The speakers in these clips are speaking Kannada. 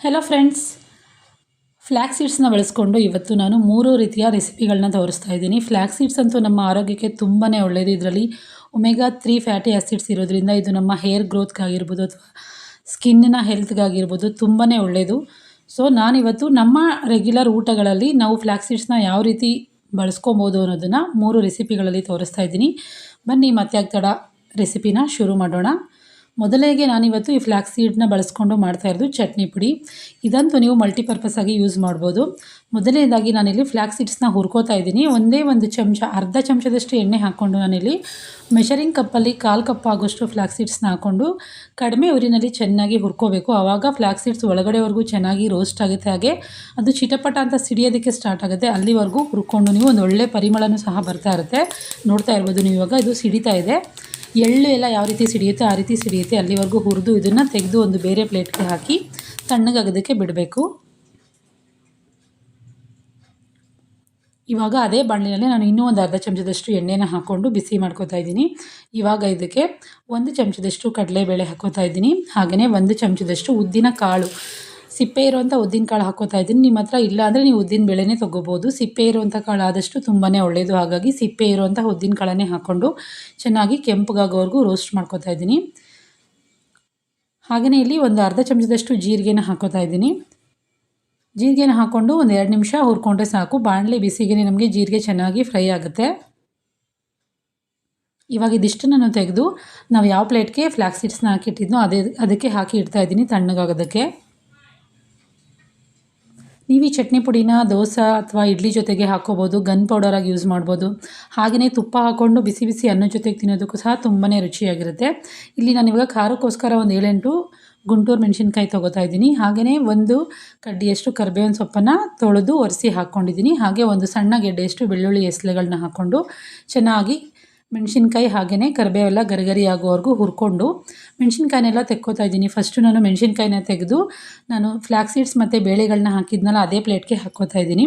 ಹೆಲೋ ಫ್ರೆಂಡ್ಸ್ ಫ್ಲ್ಯಾಕ್ ಸೀಡ್ಸ್ನ ಬಳಸ್ಕೊಂಡು ಇವತ್ತು ನಾನು ಮೂರು ರೀತಿಯ ರೆಸಿಪಿಗಳನ್ನ ತೋರಿಸ್ತಾ ಇದ್ದೀನಿ. ಫ್ಲ್ಯಾಕ್ ಸೀಡ್ಸ್ ಅಂತೂ ನಮ್ಮ ಆರೋಗ್ಯಕ್ಕೆ ತುಂಬಾ ಒಳ್ಳೆಯದು ಇದರಲ್ಲಿ ಒಮೆಗಾ ತ್ರೀ ಫ್ಯಾಟಿ ಆ್ಯಸಿಡ್ಸ್ ಇರೋದ್ರಿಂದ ಇದು ನಮ್ಮ ಹೇರ್ ಗ್ರೋತ್ಗಾಗಿರ್ಬೋದು ಅಥವಾ ಸ್ಕಿನ್ನಿನ ಹೆಲ್ತ್ಗಾಗಿರ್ಬೋದು ತುಂಬಾ ಒಳ್ಳೆಯದು ಸೊ ನಾನಿವತ್ತು ನಮ್ಮ ರೆಗ್ಯುಲರ್ ಊಟಗಳಲ್ಲಿ ನಾವು ಫ್ಲ್ಯಾಕ್ ಸೀಡ್ಸ್ನ ಯಾವ ರೀತಿ ಬಳಸ್ಕೊಬೋದು ಅನ್ನೋದನ್ನು ಮೂರು ರೆಸಿಪಿಗಳಲ್ಲಿ ತೋರಿಸ್ತಾ ಇದ್ದೀನಿ. ಬನ್ನಿ ಮತ್ತೆ ಆಗ್ತಡ ರೆಸಿಪಿನ ಶುರು ಮಾಡೋಣ. ಮೊದಲಿಗೆ ನಾನಿವತ್ತು ಈ ಫ್ಲ್ಯಾಕ್ಸ್ ಸೀಡ್ನ ಬಳಸ್ಕೊಂಡು ಮಾಡ್ತಾ ಇರೋದು ಚಟ್ನಿ ಪುಡಿ. ಇದಂತೂ ನೀವು ಮಲ್ಟಿಪರ್ಪಸ್ ಆಗಿ ಯೂಸ್ ಮಾಡ್ಬೋದು. ಮೊದಲನೇದಾಗಿ ನಾನಿಲ್ಲಿ ಫ್ಲ್ಯಾಕ್ಸ್ ಸೀಡ್ಸ್ನ ಹುರ್ಕೋತಾ ಇದ್ದೀನಿ. ಒಂದೇ ಒಂದು ಚಮಚ, ಅರ್ಧ ಚಮಚದಷ್ಟು ಎಣ್ಣೆ ಹಾಕ್ಕೊಂಡು ನಾನಿಲ್ಲಿ ಮೆಷರಿಂಗ್ ಕಪ್ಪಲ್ಲಿ ಕಾಲು ಕಪ್ ಆಗೋಷ್ಟು ಫ್ಲ್ಯಾಕ್ಸ್ ಸೀಡ್ಸ್ನ ಹಾಕ್ಕೊಂಡು ಕಡಿಮೆ ಉರಿನಲ್ಲಿ ಚೆನ್ನಾಗಿ ಹುರ್ಕೋಬೇಕು. ಆವಾಗ ಫ್ಲ್ಯಾಕ್ಸ್ ಸೀಡ್ಸ್ ಒಳಗಡೆವರೆಗೂ ಚೆನ್ನಾಗಿ ರೋಸ್ಟ್ ಆಗುತ್ತೆ ಹಾಗೆ. ಅದು ಚಿಟಪಟ ಅಂತ ಸಿಡಿಯೋದಕ್ಕೆ ಸ್ಟಾರ್ಟ್ ಆಗುತ್ತೆ. ಅಲ್ಲಿವರೆಗೂ ಹುರ್ಕೊಂಡು ನೀವು ಒಂದು ಒಳ್ಳೆ ಪರಿಮಳನೂ ಸಹ ಬರ್ತಾ ಇರುತ್ತೆ. ನೋಡ್ತಾ ಇರ್ಬೋದು ನೀವು ಇವಾಗ, ಇದು ಸಿಡಿತಾ ಇದೆ. ಎಳ್ಳು ಎಲ್ಲ ಯಾವ ರೀತಿ ಸಿಡಿಯುತ್ತೆ ಆ ರೀತಿ ಸಿಡಿಯುತ್ತೆ ಅಲ್ಲಿವರೆಗೂ ಹುರಿದು ಇದನ್ನು ತೆಗೆದು ಒಂದು ಬೇರೆ ಪ್ಲೇಟ್ಗೆ ಹಾಕಿ ತಣ್ಣಗಾಗೋದಕ್ಕೆ ಬಿಡಬೇಕು. ಇವಾಗ ಅದೇ ಬಾಣಲಿನಲ್ಲಿ ನಾನು ಇನ್ನೂ ಒಂದು ಅರ್ಧ ಚಮಚದಷ್ಟು ಎಣ್ಣೆನ ಹಾಕ್ಕೊಂಡು ಬಿಸಿ ಮಾಡ್ಕೋತಾ ಇದ್ದೀನಿ. ಇವಾಗ ಇದಕ್ಕೆ ಒಂದು ಚಮಚದಷ್ಟು ಕಡಲೆಬೇಳೆ ಹಾಕೋತಾ ಇದ್ದೀನಿ. ಹಾಗೆಯೇ ಒಂದು ಚಮಚದಷ್ಟು ಉದ್ದಿನ ಕಾಳು. ಸಿಪ್ಪೆ ಇರುವಂಥ ಉದ್ದಿನ ಕಾಳು ಹಾಕೋತಾ ಇದ್ದೀನಿ. ನಿಮ್ಮ ಹತ್ರ ಇಲ್ಲ ಅಂದರೆ ನೀವು ಉದ್ದಿನ ಬೇಳೆನೇ ತೊಗೋಬೋದು. ಸಿಪ್ಪೆ ಇರುವಂಥ ಕಾಳು ಆದಷ್ಟು ತುಂಬಾ ಒಳ್ಳೆಯದು ಹಾಗಾಗಿ ಸಿಪ್ಪೆ ಇರುವಂಥ ಉದ್ದಿನ ಕಾಳನ್ನೇ ಹಾಕ್ಕೊಂಡು ಚೆನ್ನಾಗಿ ಕೆಂಪಗಾಗೋವರೆಗೂ ರೋಸ್ಟ್ ಮಾಡ್ಕೋತಾ ಇದ್ದೀನಿ. ಹಾಗೆಯೇ ಇಲ್ಲಿ ಒಂದು ಅರ್ಧ ಚಮಚದಷ್ಟು ಜೀರಿಗೆನ ಹಾಕೋತಾ ಇದ್ದೀನಿ. ಜೀರಿಗೆನ ಹಾಕ್ಕೊಂಡು ಒಂದು ಎರಡು ನಿಮಿಷ ಹುರ್ಕೊಂಡ್ರೆ ಸಾಕು. ಬಾಣಲೆ ಬಿಸಿಗೆ ನಮಗೆ ಜೀರಿಗೆ ಚೆನ್ನಾಗಿ ಫ್ರೈ ಆಗುತ್ತೆ. ಇವಾಗ ಇದಿಷ್ಟನ್ನು ನಾನು ತೆಗೆದು ನಾವು ಯಾವ ಪ್ಲೇಟ್ಗೆ ಫ್ಲ್ಯಾಕ್ಸೀಡ್ಸ್ನ ಹಾಕಿಟ್ಟಿದ್ನೋ ಅದೇ, ಅದಕ್ಕೆ ಹಾಕಿ ಇಡ್ತಾ ಇದ್ದೀನಿ ತಣ್ಣಗಾಗೋದಕ್ಕೆ. ನೀವು ಈ ಚಟ್ನಿ ಪುಡಿನ ದೋಸೆ ಅಥವಾ ಇಡ್ಲಿ ಜೊತೆಗೆ ಹಾಕೋಬೋದು ಗನ್ ಪೌಡರಾಗಿ ಯೂಸ್ ಮಾಡ್ಬೋದು. ಹಾಗೆಯೇ ತುಪ್ಪ ಹಾಕ್ಕೊಂಡು ಬಿಸಿ ಬಿಸಿ ಅನ್ನ ಜೊತೆಗೆ ತಿನ್ನೋದಕ್ಕೂ ಸಹ ತುಂಬಾ ರುಚಿಯಾಗಿರುತ್ತೆ. ಇಲ್ಲಿ ನಾನು ಇವಾಗ ಖಾರಕ್ಕೋಸ್ಕರ ಒಂದು ಏಳೆಂಟು ಗುಂಟೂರು ಮೆಣಸಿನ್ಕಾಯಿ ತೊಗೋತಾ ಇದ್ದೀನಿ. ಹಾಗೆಯೇ ಒಂದು ಕಡ್ಡಿಯಷ್ಟು ಕರಿಬೇವಿನ ಸೊಪ್ಪನ್ನು ತೊಳೆದು ಒರೆಸಿ ಹಾಕ್ಕೊಂಡಿದ್ದೀನಿ ಹಾಗೆ ಒಂದು ಸಣ್ಣ ಗೆಡ್ಡೆಯಷ್ಟು ಬೆಳ್ಳುಳ್ಳಿ ಎಸಲೆಗಳನ್ನ ಹಾಕ್ಕೊಂಡು ಚೆನ್ನಾಗಿ ಮೆಣಸಿನ್ಕಾಯಿ ಹಾಗೆಯೇ ಕರಿಬೇವೆಲ್ಲ ಗರಿಗರಿ ಆಗೋವರೆಗೂ ಹುರ್ಕೊಂಡು ಮೆಣಸಿನ್ಕಾಯಿನೆಲ್ಲ ತೆಕ್ಕೋತಾ ಇದ್ದೀನಿ. ಫಸ್ಟು ನಾನು ಮೆಣಸಿನ್ಕಾಯಿನ ತೆಗೆದು ನಾನು ಫ್ಲ್ಯಾಕ್ ಸೀಡ್ಸ್ ಮತ್ತು ಬೇಳೆಗಳನ್ನ ಹಾಕಿದ್ನಲ್ಲ ಅದೇ ಪ್ಲೇಟ್ಗೆ ಹಾಕ್ಕೋತಾ ಇದ್ದೀನಿ.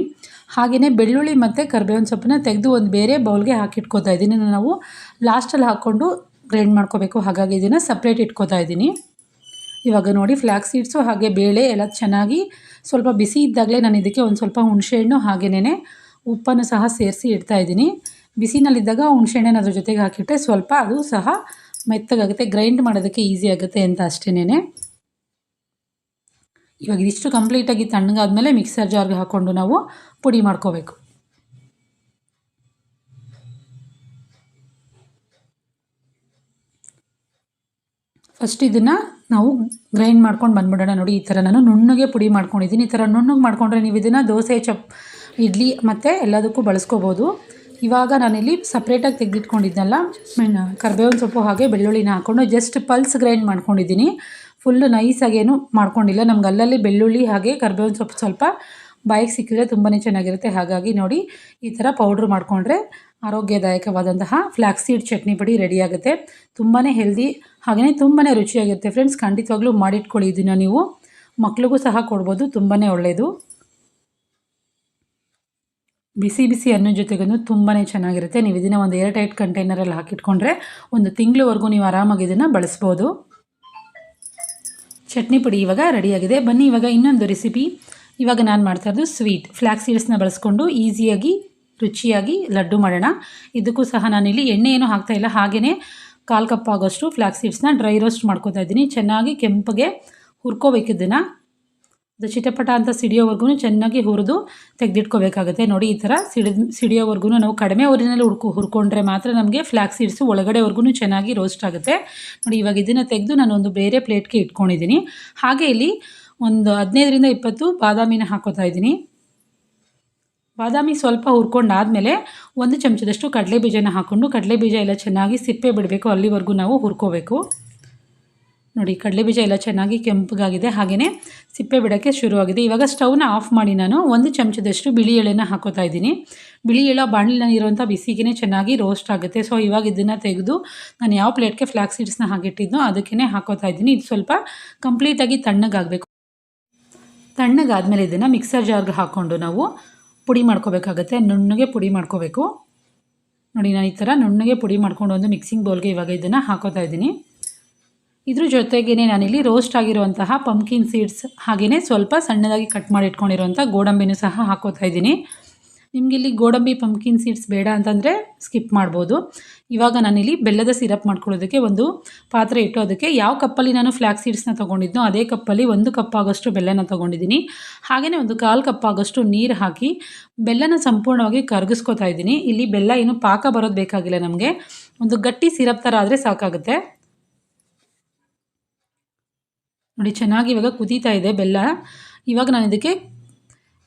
ಹಾಗೆಯೇ ಬೆಳ್ಳುಳ್ಳಿ ಮತ್ತು ಕರಿಬೇವಿನ ಸೊಪ್ಪನ್ನ ತೆಗೆದು ಒಂದು ಬೇರೆ ಬೌಲ್ಗೆ ಹಾಕಿಟ್ಕೋತಾ ಇದ್ದೀನಿ. ನಾವು ಲಾಸ್ಟಲ್ಲಿ ಹಾಕ್ಕೊಂಡು ಗ್ರೈಂಡ್ ಮಾಡ್ಕೋಬೇಕು. ಹಾಗಾಗಿ ಇದನ್ನು ಸಪ್ರೇಟ್ ಇಟ್ಕೋತಾ ಇದ್ದೀನಿ. ಇವಾಗ ನೋಡಿ ಫ್ಲ್ಯಾಕ್ ಸೀಡ್ಸು ಹಾಗೆ ಬೇಳೆ ಎಲ್ಲ ಚೆನ್ನಾಗಿ ಸ್ವಲ್ಪ ಬಿಸಿ ಇದ್ದಾಗಲೇ ನಾನು ಇದಕ್ಕೆ ಒಂದು ಸ್ವಲ್ಪ ಹುಣಸೆಹಣ್ಣು ಹಾಗೆಯೇ ಉಪ್ಪನ್ನು ಸಹ ಸೇರಿಸಿ ಇಡ್ತಾಯಿದ್ದೀನಿ ಬಿಸಿನಲ್ಲಿದ್ದಾಗ ಹುಣಸೆಹಣ್ಣು ಅದ್ರ ಜೊತೆಗೆ ಹಾಕಿಟ್ಟರೆ ಸ್ವಲ್ಪ ಅದು ಸಹ ಮೆತ್ತಗಾಗುತ್ತೆ ಗ್ರೈಂಡ್ ಮಾಡೋದಕ್ಕೆ ಈಸಿ ಆಗುತ್ತೆ ಅಂತ ಅಷ್ಟೇನೆ ಇವಾಗ ಇದಿಷ್ಟು ಕಂಪ್ಲೀಟಾಗಿ ತಣ್ಣಗಾದ್ಮೇಲೆ ಮಿಕ್ಸರ್ ಜಾರ್ಗೆ ಹಾಕ್ಕೊಂಡು ನಾವು ಪುಡಿ ಮಾಡ್ಕೋಬೇಕು. ಫಸ್ಟ್ ಇದನ್ನು ನಾವು ಗ್ರೈಂಡ್ ಮಾಡ್ಕೊಂಡು ಬಂದ್ಬಿಡೋಣ ನೋಡಿ, ಈ ಥರ ನಾನು ನುಣ್ಣಗೆ ಪುಡಿ ಮಾಡ್ಕೊಂಡಿದ್ದೀನಿ. ಈ ಥರ ನುಣ್ಣಗೆ ಮಾಡಿಕೊಂಡ್ರೆ ನೀವು ಇದನ್ನು ದೋಸೆ, ಚಪ್, ಇಡ್ಲಿ ಮತ್ತು ಎಲ್ಲದಕ್ಕೂ ಬಳಸ್ಕೋಬೋದು. ಇವಾಗ ನಾನಿಲ್ಲಿ ಸಪ್ರೇಟಾಗಿ ತೆಗೆದಿಟ್ಕೊಂಡಿದ್ದೆನಲ್ಲ ಕರ್ಬೇವಿನ ಸೊಪ್ಪು ಹಾಗೆ ಬೆಳ್ಳುಳ್ಳಿನ ಹಾಕ್ಕೊಂಡು ಜಸ್ಟ್ ಪಲ್ಸ್ ಗ್ರೈಂಡ್ ಮಾಡ್ಕೊಂಡಿದ್ದೀನಿ. ಫುಲ್ಲು ನೈಸಾಗೇನು ಮಾಡ್ಕೊಂಡಿಲ್ಲ. ನಮ್ಗೆ ಅಲ್ಲಲ್ಲಿ ಬೆಳ್ಳುಳ್ಳಿ ಹಾಗೆ ಕರ್ಬೇವಿನ ಸೊಪ್ಪು ಸ್ವಲ್ಪ ಬಾಯಿಗೆ ಸಿಕ್ಕಿದ್ರೆ ತುಂಬಾ ಚೆನ್ನಾಗಿರುತ್ತೆ. ಹಾಗಾಗಿ ನೋಡಿ ಈ ಥರ ಪೌಡ್ರ್ ಮಾಡಿಕೊಂಡ್ರೆ ಆರೋಗ್ಯದಾಯಕವಾದಂತಹ ಫ್ಲ್ಯಾಕ್ಸೀಡ್ ಸೀಡ್ ಚಟ್ನಿ ಪುಡಿ ರೆಡಿಯಾಗುತ್ತೆ ತುಂಬಾ ಹೆಲ್ದಿ ಹಾಗೆಯೇ ತುಂಬಾ ರುಚಿಯಾಗಿರುತ್ತೆ. ಫ್ರೆಂಡ್ಸ್ ಖಂಡಿತವಾಗ್ಲೂ ಮಾಡಿಟ್ಕೊಳ್ಳಿ ಇದನ್ನು ನೀವು. ಮಕ್ಳಿಗೂ ಸಹ ಕೊಡ್ಬೋದು ತುಂಬಾ ಒಳ್ಳೆಯದು ಬಿಸಿ ಬಿಸಿ ಅನ್ನ ಜೊತೆಗೂ ತುಂಬಾ ಚೆನ್ನಾಗಿರುತ್ತೆ. ನೀವು ಇದನ್ನು ಒಂದು ಏರ್ ಟೈಟ್ ಕಂಟೈನರಲ್ಲಿ ಹಾಕಿಟ್ಕೊಂಡ್ರೆ ಒಂದು ತಿಂಗಳವರೆಗೂ ನೀವು ಆರಾಮಾಗಿ ಇದನ್ನು ಬಳಸ್ಬೋದು. ಚಟ್ನಿ ಪುಡಿ ಇವಾಗ ರೆಡಿಯಾಗಿದೆ. ಬನ್ನಿ, ಇವಾಗ ಇನ್ನೊಂದು ರೆಸಿಪಿ ಇವಾಗ ನಾನು ಮಾಡ್ತಾ ಇರೋದು ಸ್ವೀಟ್ ಫ್ಲ್ಯಾಕ್ ಸೀಡ್ಸ್ನ ಬಳಸ್ಕೊಂಡು ಈಸಿಯಾಗಿ ರುಚಿಯಾಗಿ ಲಡ್ಡು ಮಾಡೋಣ. ಇದಕ್ಕೂ ಸಹ ನಾನಿಲ್ಲಿ ಎಣ್ಣೆ ಏನೂ ಹಾಕ್ತಾಯಿಲ್ಲ ಹಾಗೆಯೇ ಕಾಲು ಕಪ್ ಆಗೋಷ್ಟು ಫ್ಲ್ಯಾಕ್ ಸೀಡ್ಸ್ನ ಡ್ರೈ ರೋಸ್ಟ್ ಮಾಡ್ಕೋತಾ ಇದ್ದೀನಿ. ಚೆನ್ನಾಗಿ ಕೆಂಪಗೆ ಹುರ್ಕೋಬೇಕಿದ್ದನ್ನು. ಅದು ಚಿಟಪಟ ಅಂತ ಸಿಡಿಯೋವರೆಗೂ ಚೆನ್ನಾಗಿ ಹುರಿದು ತೆಗೆದಿಟ್ಕೋಬೇಕಾಗುತ್ತೆ. ನೋಡಿ, ಈ ಥರ ಸಿಡಿದ ಸಿಡಿಯೋವರೆಗೂ ನಾವು ಕಡಿಮೆ ಊರಿನಲ್ಲಿ ಹುರ್ಕೊ ಹುರ್ಕೊಂಡ್ರೆ ಮಾತ್ರ ನಮಗೆ ಫ್ಲ್ಯಾಕ್ ಸೀಡ್ಸು ಒಳಗಡೆವರೆಗೂ ಚೆನ್ನಾಗಿ ರೋಸ್ಟ್ ಆಗುತ್ತೆ. ನೋಡಿ, ಇವಾಗ ಇದನ್ನು ತೆಗೆದು ನಾನು ಒಂದು ಬೇರೆ ಪ್ಲೇಟ್ಗೆ ಇಟ್ಕೊಂಡಿದ್ದೀನಿ. ಹಾಗೆ ಇಲ್ಲಿ ಒಂದು ಹದಿನೈದರಿಂದ ಇಪ್ಪತ್ತು ಬಾದಾಮಿನ ಹಾಕೋತಾ ಇದ್ದೀನಿ. ಬಾದಾಮಿ ಸ್ವಲ್ಪ ಹುರ್ಕೊಂಡಾದಮೇಲೆ ಒಂದು ಚಮಚದಷ್ಟು ಕಡಲೆ ಬೀಜನ ಹಾಕ್ಕೊಂಡು ಕಡಲೆ ಬೀಜ ಎಲ್ಲ ಚೆನ್ನಾಗಿ ಸಿಪ್ಪೆ ಬಿಡಬೇಕು, ಅಲ್ಲಿವರೆಗೂ ನಾವು ಹುರ್ಕೋಬೇಕು. ನೋಡಿ, ಕಡಲೆ ಬೀಜ ಎಲ್ಲ ಚೆನ್ನಾಗಿ ಕೆಂಪಗಾಗಿದೆ. ಹಾಗೆಯೇ ಸಿಪ್ಪೆ ಬಿಡೋಕ್ಕೆ ಶುರುವಾಗಿದೆ. ಇವಾಗ ಸ್ಟವ್ನ ಆಫ್ ಮಾಡಿ ನಾನು ಒಂದು ಚಮಚದಷ್ಟು ಬಿಳಿ ಎಳೆನ ಹಾಕೋತಾ ಇದ್ದೀನಿ. ಬಿಳಿ ಎಳೆ ಬಾಣಲಿನಲ್ಲಿರುವಂಥ ಬಿಸಿಗೆ ಚೆನ್ನಾಗಿ ರೋಸ್ಟ್ ಆಗುತ್ತೆ. ಸೊ ಇವಾಗ ಇದನ್ನು ತೆಗೆದು ನಾನು ಯಾವ ಪ್ಲೇಟ್ಗೆ ಫ್ಲ್ಯಾಕ್ ಸೀಡ್ಸ್ನ ಹಾಕಿಟ್ಟಿದ್ನೋ ಅದಕ್ಕೇ ಹಾಕೋತಾ ಇದ್ದೀನಿ. ಇದು ಸ್ವಲ್ಪ ಕಂಪ್ಲೀಟಾಗಿ ತಣ್ಣಗಾಗಬೇಕು. ತಣ್ಣಗಾದಮೇಲೆ ಇದನ್ನು ಮಿಕ್ಸರ್ ಜಾರ್ಗೆ ಹಾಕ್ಕೊಂಡು ನಾವು ಪುಡಿ ಮಾಡ್ಕೋಬೇಕಾಗತ್ತೆ. ನುಣ್ಣಗೆ ಪುಡಿ ಮಾಡ್ಕೋಬೇಕು. ನೋಡಿ, ನಾನು ಈ ಥರ ನುಣ್ಣಗೆ ಪುಡಿ ಮಾಡ್ಕೊಂಡು ಒಂದು ಮಿಕ್ಸಿಂಗ್ ಬೌಲ್ಗೆ ಇವಾಗ ಇದನ್ನು ಹಾಕೋತಾ ಇದ್ದೀನಿ. ಇದ್ರ ಜೊತೆಗೇ ನಾನಿಲ್ಲಿ ರೋಸ್ಟ್ ಆಗಿರುವಂತಹ ಪಂಪ್ಕಿನ್ ಸೀಡ್ಸ್ ಹಾಗೆಯೇ ಸ್ವಲ್ಪ ಸಣ್ಣದಾಗಿ ಕಟ್ ಮಾಡಿ ಇಟ್ಕೊಂಡಿರುವಂಥ ಗೋಡಂಬಿನೂ ಸಹ ಹಾಕೋತಾ ಇದ್ದೀನಿ. ನಿಮಗೆ ಇಲ್ಲಿ ಗೋಡಂಬಿ ಪಂಪ್ಕಿನ್ ಸೀಡ್ಸ್ ಬೇಡ ಅಂತಂದರೆ ಸ್ಕಿಪ್ ಮಾಡ್ಬೋದು. ಇವಾಗ ನಾನಿಲ್ಲಿ ಬೆಲ್ಲದ ಸಿರಪ್ ಮಾಡ್ಕೊಳ್ಳೋದಕ್ಕೆ ಒಂದು ಪಾತ್ರೆ ಇಟ್ಟು ಅದಕ್ಕೆ ಯಾವ ಕಪ್ಪಲ್ಲಿ ನಾನು ಫ್ಲ್ಯಾಕ್ ಸೀಡ್ಸ್ನ ತೊಗೊಂಡಿದ್ನೋ ಅದೇ ಕಪ್ಪಲ್ಲಿ ಒಂದು ಕಪ್ ಆಗೋಷ್ಟು ಬೆಲ್ಲನ ತೊಗೊಂಡಿದ್ದೀನಿ. ಹಾಗೆಯೇ ಒಂದು ಕಾಲು ಕಪ್ ಆಗೋಷ್ಟು ನೀರು ಹಾಕಿ ಬೆಲ್ಲನ ಸಂಪೂರ್ಣವಾಗಿ ಕರಗಿಸ್ಕೊತಾ ಇದ್ದೀನಿ. ಇಲ್ಲಿ ಬೆಲ್ಲ ಏನು ಪಾಕ ಬರೋದು ಬೇಕಾಗಿಲ್ಲ ನಮಗೆ. ಒಂದು ಗಟ್ಟಿ ಸಿರಪ್ ಥರ ಆದರೆ ಸಾಕಾಗುತ್ತೆ. ನೋಡಿ, ಚೆನ್ನಾಗಿ ಇವಾಗ ಕುದೀತಾ ಇದೆ ಬೆಲ್ಲ. ಇವಾಗ ನಾನು ಇದಕ್ಕೆ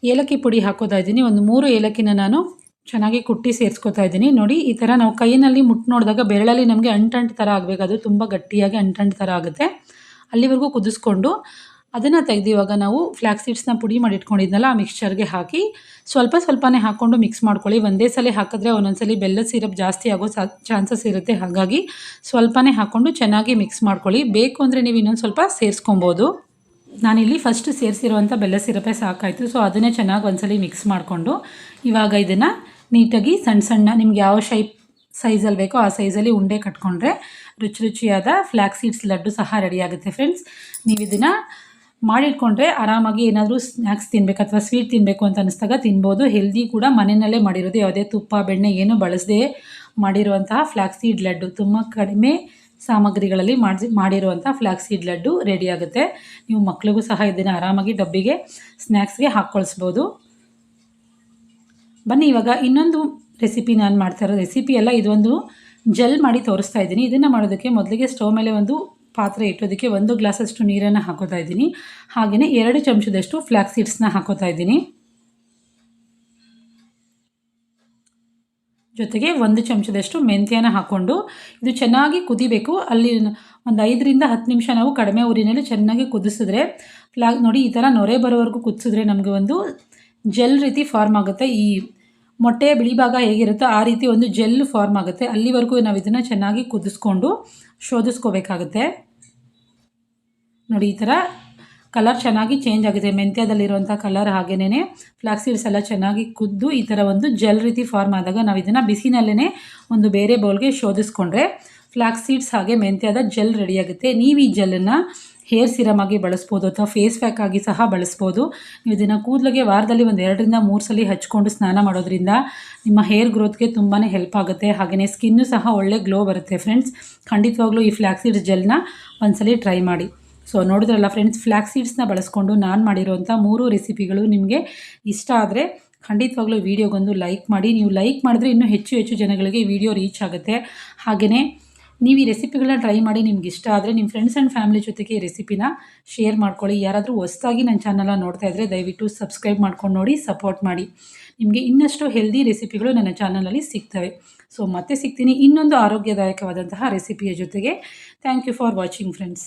ಏಲಕ್ಕಿ ಪುಡಿ ಹಾಕೋತಾ ಇದ್ದೀನಿ. ಒಂದು ಮೂರು ಏಲಕ್ಕಿನ ನಾನು ಚೆನ್ನಾಗಿ ಕುಟ್ಟಿ ಸೇರಿಸ್ಕೊತಾ ಇದ್ದೀನಿ. ನೋಡಿ, ಈ ಥರ ನಾವು ಕೈಯಲ್ಲಿ ಮುಟ್ಟು ನೋಡಿದಾಗ ಬೆರಳಲ್ಲಿ ನಮಗೆ ಅಂಟಂಟು ಥರ ಆಗಬೇಕು. ಅದು ತುಂಬ ಗಟ್ಟಿಯಾಗಿ ಅಂಟಂಟು ಥರ ಆಗುತ್ತೆ. ಅಲ್ಲಿವರೆಗೂ ಕುದಿಸ್ಕೊಂಡು ಅದನ್ನು ತೆಗೆದು ಇವಾಗ ನಾವು ಫ್ಲ್ಯಾಕ್ ಸೀಡ್ಸ್ನ ಪುಡಿ ಮಾಡಿ ಇಟ್ಕೊಂಡಿದ್ನಲ್ಲ, ಆ ಮಿಕ್ಸ್ಚರ್ಗೆ ಹಾಕಿ ಸ್ವಲ್ಪ ಸ್ವಲ್ಪನೇ ಹಾಕ್ಕೊಂಡು ಮಿಕ್ಸ್ ಮಾಡ್ಕೊಳ್ಳಿ. ಒಂದೇ ಸಲ ಹಾಕಿದ್ರೆ ಒಂದೊಂದ್ಸಲಿ ಬೆಲ್ಲದ ಸಿರಪ್ ಜಾಸ್ತಿ ಆಗೋ ಚಾನ್ಸಸ್ ಇರುತ್ತೆ. ಹಾಗಾಗಿ ಸ್ವಲ್ಪನೇ ಹಾಕ್ಕೊಂಡು ಚೆನ್ನಾಗಿ ಮಿಕ್ಸ್ ಮಾಡ್ಕೊಳ್ಳಿ. ಬೇಕು ಅಂದರೆ ನೀವು ಇನ್ನೊಂದು ಸ್ವಲ್ಪ ಸೇರಿಸ್ಕೊಬೋದು. ನಾನಿಲ್ಲಿ ಫಸ್ಟ್ ಸೇರಿಸಿರುವಂಥ ಬೆಲ್ಲ ಸಿರಪೇ ಸಾಕಾಯಿತು. ಸೊ ಅದನ್ನೇ ಚೆನ್ನಾಗಿ ಒಂದ್ಸಲಿ ಮಿಕ್ಸ್ ಮಾಡಿಕೊಂಡು ಇವಾಗ ಇದನ್ನು ನೀಟಾಗಿ ಸಣ್ಣ ಸಣ್ಣ ನಿಮ್ಗೆ ಯಾವ ಶೈಪ್ ಸೈಜಲ್ಲಿ ಬೇಕೋ ಆ ಸೈಜಲ್ಲಿ ಉಂಡೆ ಕಟ್ಕೊಂಡ್ರೆ ರುಚಿ ರುಚಿಯಾದ ಫ್ಲ್ಯಾಕ್ ಸೀಡ್ಸ್ ಲಡ್ಡು ಸಹ ರೆಡಿಯಾಗುತ್ತೆ ಫ್ರೆಂಡ್ಸ್ ನೀವು ಇದನ್ನು ಮಾಡಿಟ್ಕೊಂಡ್ರೆ ಆರಾಮಾಗಿ ಏನಾದರೂ ಸ್ನ್ಯಾಕ್ಸ್ ತಿನ್ನಬೇಕು ಅಥವಾ ಸ್ವೀಟ್ ತಿನ್ನಬೇಕು ಅಂತ ಅನಿಸ್ದಾಗ ತಿನ್ಬೋದು. ಹೆಲ್ದಿ ಕೂಡ ಮನೆಯಲ್ಲೇ ಮಾಡಿರೋದು. ಯಾವುದೇ ತುಪ್ಪ, ಬೆಣ್ಣೆ ಏನು ಬಳಸದೆ ಮಾಡಿರುವಂತಹ ಫ್ಲ್ಯಾಕ್ಸ್ ಸೀಡ್ ಲಡ್ಡು. ತುಂಬ ಕಡಿಮೆ ಸಾಮಗ್ರಿಗಳಲ್ಲಿ ಮಾಡಿ ಮಾಡಿರುವಂಥ ಫ್ಲ್ಯಾಕ್ಸ್ ಸೀಡ್ ಲಡ್ಡು ರೆಡಿ ಆಗುತ್ತೆ. ನೀವು ಮಕ್ಕಳಿಗೂ ಸಹ ಇದನ್ನು ಆರಾಮಾಗಿ ಡಬ್ಬಿಗೆ ಸ್ನ್ಯಾಕ್ಸ್ಗೆ ಹಾಕ್ಕೊಳ್ಸ್ಬೋದು. ಬನ್ನಿ, ಇವಾಗ ಇನ್ನೊಂದು ರೆಸಿಪಿ ನಾನು ಮಾಡ್ತಾ ಇರೋ ರೆಸಿಪಿ ಎಲ್ಲ ಇದೊಂದು ಜೆಲ್ ಮಾಡಿ ತೋರಿಸ್ತಾ ಇದ್ದೀನಿ. ಇದನ್ನು ಮಾಡೋದಕ್ಕೆ ಮೊದಲಿಗೆ ಸ್ಟವ್ ಮೇಲೆ ಒಂದು ಪಾತ್ರೆ ಇಟ್ಟೋದಕ್ಕೆ ಒಂದು ಗ್ಲಾಸಷ್ಟು ನೀರನ್ನು ಹಾಕೋತಾ ಇದ್ದೀನಿ. ಹಾಗೆಯೇ ಎರಡು ಚಮಚದಷ್ಟು ಫ್ಲ್ಯಾಕ್ ಸೀಡ್ಸ್ನ ಹಾಕೋತಾ ಇದ್ದೀನಿ. ಜೊತೆಗೆ ಒಂದು ಚಮಚದಷ್ಟು ಮೆಂತ್ಯನ ಹಾಕ್ಕೊಂಡು ಇದು ಚೆನ್ನಾಗಿ ಕುದಿಬೇಕು. ಅಲ್ಲಿ ಒಂದು ಐದರಿಂದ ಹತ್ತು ನಿಮಿಷ ನಾವು ಕಡಿಮೆ ಊರಿನಲ್ಲಿ ಚೆನ್ನಾಗಿ ಕುದಿಸಿದ್ರೆ ಫ್ಲಾಗ್ ನೋಡಿ ಈ ಥರ ನೊರೆ ಬರೋವರೆಗೂ ಕುದಿಸಿದ್ರೆ ನಮಗೆ ಒಂದು ಜೆಲ್ ರೀತಿ ಫಾರ್ಮ್ ಆಗುತ್ತೆ ಈ ಮೊಟ್ಟೆಯ ಬಿಳಿ ಭಾಗ ಹೇಗಿರುತ್ತೋ ಆ ರೀತಿ ಒಂದು ಜೆಲ್ ಫಾರ್ಮ್ ಆಗುತ್ತೆ. ಅಲ್ಲಿವರೆಗೂ ನಾವು ಇದನ್ನು ಚೆನ್ನಾಗಿ ಕುದಿಸ್ಕೊಂಡು ಶೋಧಿಸ್ಕೋಬೇಕಾಗುತ್ತೆ. ನೋಡಿ, ಈ ಥರ ಕಲರ್ ಚೆನ್ನಾಗಿ ಚೇಂಜ್ ಆಗಿದೆ. ಮೆಂತ್ಯದಲ್ಲಿರುವಂಥ ಕಲರ್ ಹಾಗೆಯೇ ಫ್ಲಾಕ್ಸೀಡ್ಸ್ ಎಲ್ಲ ಚೆನ್ನಾಗಿ ಕುದ್ದು ಈ ಥರ ಒಂದು ಜೆಲ್ ರೀತಿ ಫಾರ್ಮ್ ಆದಾಗ ನಾವು ಇದನ್ನು ಬಿಸಿನಲ್ಲೇ ಒಂದು ಬೇರೆ ಬೌಲ್ಗೆ ಶೋಧಿಸ್ಕೊಂಡ್ರೆ ಫ್ಲಾಕ್ ಸೀಡ್ಸ್ ಹಾಗೆ ಮೆಂತ್ಯದ ಜೆಲ್ ರೆಡಿಯಾಗುತ್ತೆ ನೀವು ಈ ಜೆಲ್ಲನ್ನು ಹೇರ್ ಸಿರಮ್ ಆಗಿ ಬಳಸ್ಬೋದು ಅಥವಾ ಫೇಸ್ ಪ್ಯಾಕ್ ಆಗಿ ಸಹ ಬಳಸ್ಬೋದು. ನೀವು ಇದನ್ನು ಕೂದಲಿಗೆ ವಾರದಲ್ಲಿ ಒಂದು ಎರಡರಿಂದ ಮೂರು ಸಲ ಹಚ್ಕೊಂಡು ಸ್ನಾನ ಮಾಡೋದ್ರಿಂದ ನಿಮ್ಮ ಹೇರ್ ಗ್ರೋತ್ಗೆ ತುಂಬಾ ಹೆಲ್ಪ್ ಆಗುತ್ತೆ. ಹಾಗೆಯೇ ಸ್ಕಿನ್ನು ಸಹ ಒಳ್ಳೆ ಗ್ಲೋ ಬರುತ್ತೆ ಫ್ರೆಂಡ್ಸ್ ಖಂಡಿತವಾಗ್ಲೂ ಈ ಫ್ಲ್ಯಾಕ್ ಸೀಡ್ಸ್ ಜೆಲ್ನ ಒಂದ್ಸಲಿ ಟ್ರೈ ಮಾಡಿ. ಸೊ ನೋಡಿದ್ರಲ್ಲ ಫ್ರೆಂಡ್ಸ್ ಫ್ಲ್ಯಾಕ್ ಸೀಡ್ಸ್ನ ಬಳಸ್ಕೊಂಡು ನಾನು ಮಾಡಿರೋಂಥ ಮೂರು ರೆಸಿಪಿಗಳು ನಿಮಗೆ ಇಷ್ಟ ಆದರೆ ಖಂಡಿತವಾಗ್ಲೂ ವೀಡಿಯೋಗೊಂದು ಲೈಕ್ ಮಾಡಿ. ನೀವು ಲೈಕ್ ಮಾಡಿದ್ರೆ ಇನ್ನೂ ಹೆಚ್ಚು ಹೆಚ್ಚು ಜನಗಳಿಗೆ ವಿಡಿಯೋ ರೀಚ್ ಆಗುತ್ತೆ. ಹಾಗೆಯೇ ನೀವು ಈ ರೆಸಿಪಿಗಳನ್ನ ಟ್ರೈ ಮಾಡಿ ನಿಮ್ಗೆ ಇಷ್ಟ ಆದರೆ ನಿಮ್ಮ ಫ್ರೆಂಡ್ಸ್ ಆ್ಯಂಡ್ ಫ್ಯಾಮಿಲಿ ಜೊತೆಗೆ ಈ ರೆಸಿಪಿನ ಶೇರ್ ಮಾಡ್ಕೊಳ್ಳಿ. ಯಾರಾದರೂ ಹೊಸದಾಗಿ ನನ್ನ ಚಾನಲ್ನ ನೋಡ್ತಾ ಇದ್ದರೆ ದಯವಿಟ್ಟು ಸಬ್ಸ್ಕ್ರೈಬ್ ಮಾಡ್ಕೊಂಡು ನೋಡಿ ಸಪೋರ್ಟ್ ಮಾಡಿ. ನಿಮಗೆ ಇನ್ನಷ್ಟು ಹೆಲ್ದಿ ರೆಸಿಪಿಗಳು ನನ್ನ ಚಾನಲಲ್ಲಿ ಸಿಗ್ತವೆ. ಸೊ ಮತ್ತೆ ಸಿಗ್ತೀನಿ ಇನ್ನೊಂದು ಆರೋಗ್ಯದಾಯಕವಾದಂತಹ ರೆಸಿಪಿಯ ಜೊತೆಗೆ. Thank you for watching friends